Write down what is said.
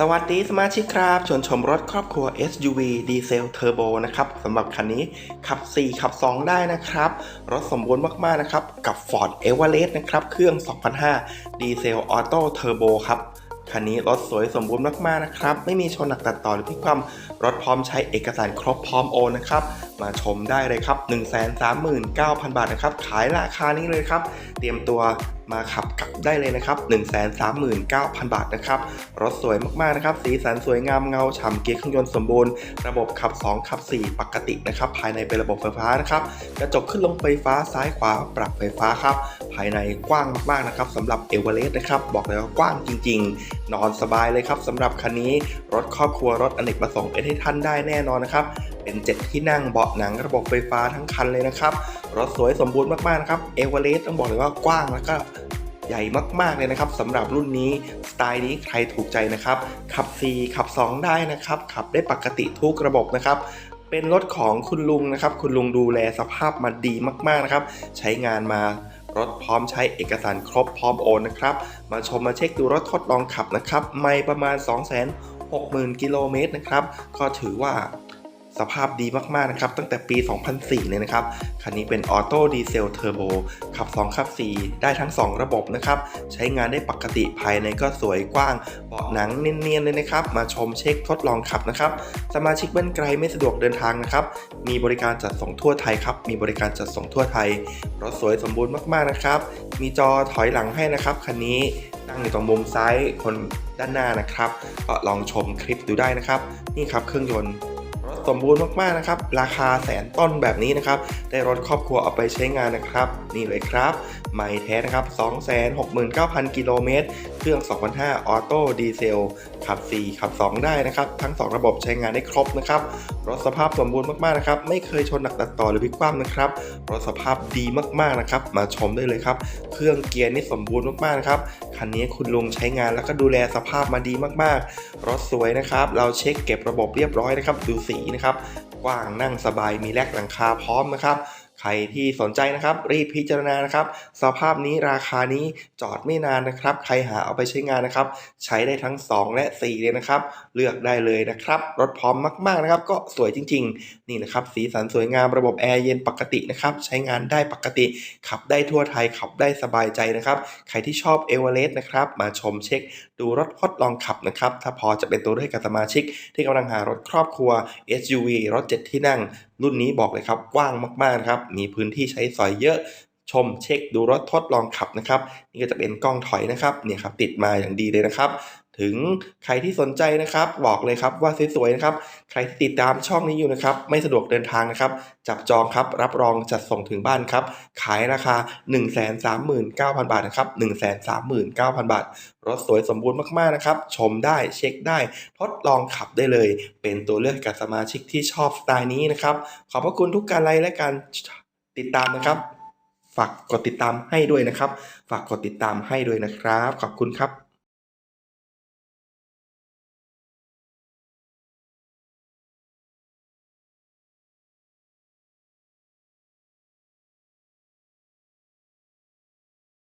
สวัสดีสมาชิกครับ ชวนชมรถครอบครัว SUV ดีเซลเทอร์โบนะครับสำหรับคันนี้ขับ 4 ขับ 2 ได้นะครับ รถสมบูรณ์มากๆนะครับ กับ Ford e v e r e s t นะครับ เครื่อง 2005 ดีเซลออโต้เทอร์โบครับ คันนี้รถสวยสมบูรณ์มากๆนะครับ ไม่มีชนหนักตัดต่อหรือพลิกคว่ำรถพร้อมใช้เอกสารครบพร้อมโอนนะครับมาชมได้เลยครับ 139,000 บาทนะครับ ขายราคานี้เลยครับ เตรียมตัวมาขับกลับได้เลยนะครับ 139,000 บาทนะครับ รถสวยมากๆนะครับ สีสันสวยงามเงาฉ่ำเกียร์เครื่องยนต์สมบูรณ์ ระบบขับ 2 ขับ 4 ปกตินะครับ ภายในเป็นระบบไฟฟ้านะครับ กระจกขึ้นลงไฟฟ้าซ้ายขวาปรับไฟฟ้าครับ ภายในกว้างมากๆนะครับสำหรับเอเวอเรสต์นะครับ บอกเลยว่ากว้างจริง ๆนอนสบายเลยครับสำหรับคันนี้รถครอบครัวรถอเนกประสงค์เอให้ท่านได้แน่นอนนะครับเป็นเจ็ดที่นั่งเบาะหนังระบบไฟฟ้าทั้งคันเลยนะครับรถสวยสมบูรณ์มากๆนะครับเอเวอเรสต์ต้องบอกเลยว่ากว้างแล้วก็ใหญ่มากๆเลยนะครับสำหรับรุ่นนี้สไตล์นี้ใครถูกใจนะครับ ขับ 4 ขับ 2 ได้นะครับ ขับได้ปกติทุกระบบนะครับ เป็นรถของคุณลุงนะครับ คุณลุงดูแลสภาพมาดีมากๆนะครับ ใช้งานมา รถพร้อมใช้เอกสารครบพร้อมโอนนะครับ มาชมมาเช็คดูรถทดลองขับนะครับ ไม่ประมาณ260,000 กิโลเมตรนะครับ ก็ถือว่า สภาพดีมากๆนะครับ ตั้งแต่ปี 2004 เลยนะครับ คันนี้เป็นออโต้ดีเซลเทอร์โบขับ 2 ขับ 4 ได้ทั้ง 2 ระบบนะครับ ใช้งานได้ปกติภายในก็สวยกว้าง เบาะหนังเนียนๆเลยนะครับ มาชมเช็คทดลองขับนะครับ สมาชิกบ้านไกลไม่สะดวกเดินทางนะครับ มีบริการจัดส่งทั่วไทยครับ มีบริการจัดส่งทั่วไทย รถสวยสมบูรณ์มากๆนะครับ มีจอถอยหลังให้นะครับ คันนี้ตั้งอยู่ตรงมุมซ้ายคนด้านหน้านะครับก็ลองชมคลิปดูได้นะครับ นี่ครับเครื่องยนต์ สมบูรณ์มากๆนะครับ ราคาแสนต้นแบบนี้นะครับ ได้รถครอบครัวเอาไปใช้งานนะครับ นี่เลยครับใหม่แท้นะครับ 269,000 กิโลเมตร เครื่อง 2005 ออโต้ดีเซล ขับ 4 ขับ 2 ได้นะครับ ทั้ง 2 ระบบใช้งานได้ครบนะครับ รถสภาพสมบูรณ์มากๆนะครับ ไม่เคยชนหนักตัดต่อหรือพลิกคว่ำนะครับ รถสภาพดีมากๆนะครับ มาชมได้เลยครับ เครื่องเกียร์นี่สมบูรณ์มากๆนะครับ คันนี้คุณลุงใช้งานแล้วก็ดูแลสภาพมาดีมากๆ รถสวยนะครับ เราเช็คเก็บระบบเรียบร้อยนะครับ ดูสีนะครับ กว้างนั่งสบายมีแลกหลังคาพร้อมนะครับ ใครที่สนใจนะครับรีบพิจารณานะครับ สภาพนี้ราคานี้จอดไม่นานนะครับ ใครหาเอาไปใช้งานนะครับ ใช้ได้ทั้ง 2 และ 4 เลยนะครับ เลือกได้เลยนะครับ รถพร้อมมากๆนะครับ ก็สวยจริง ๆ นี่นะครับ สีสันสวยงามระบบแอร์เย็นปกตินะครับ ใช้งานได้ปกติ ขับได้ทั่วไทยขับได้สบายใจนะครับ ใครที่ชอบเอเวอเรสต์นะครับ มาชมเช็ค ดูรถทดลองขับนะครับ ถ้าพอจะเป็นตัวเลือกให้กับสมาชิก ที่กำลังหารถครอบครัว SUV รถ 7 ที่นั่งรุ่นนี้บอกเลยครับกว้างมากๆนะครับ มีพื้นที่ใช้สอยเยอะชมเช็คดูรถทดลองขับนะครับ นี่ก็จะเป็นกล้องถอยนะครับเนี่ยครับติดมาอย่างดีเลยนะครับ ถึงใครที่สนใจนะครับ บอกเลยครับว่าสวยๆนะครับ ใครที่ติดตามช่องนี้อยู่นะครับ ไม่สะดวกเดินทางนะครับ จับจองครับรับรองจัดส่งถึงบ้านครับ ขายราคา 139,000 บาทนะครับ 139,000 บาท รถสวยสมบูรณ์มากๆนะครับ ชมได้เช็คได้ ทดลองขับได้เลย เป็นตัวเลือกกับสมาชิกที่ชอบสไตล์นี้นะครับ ขอบพระคุณทุกการไลค์และการติดตามนะครับ ฝากกดติดตามให้ด้วยนะครับ ฝากกดติดตามให้ด้วยนะครับ ขอบคุณครับ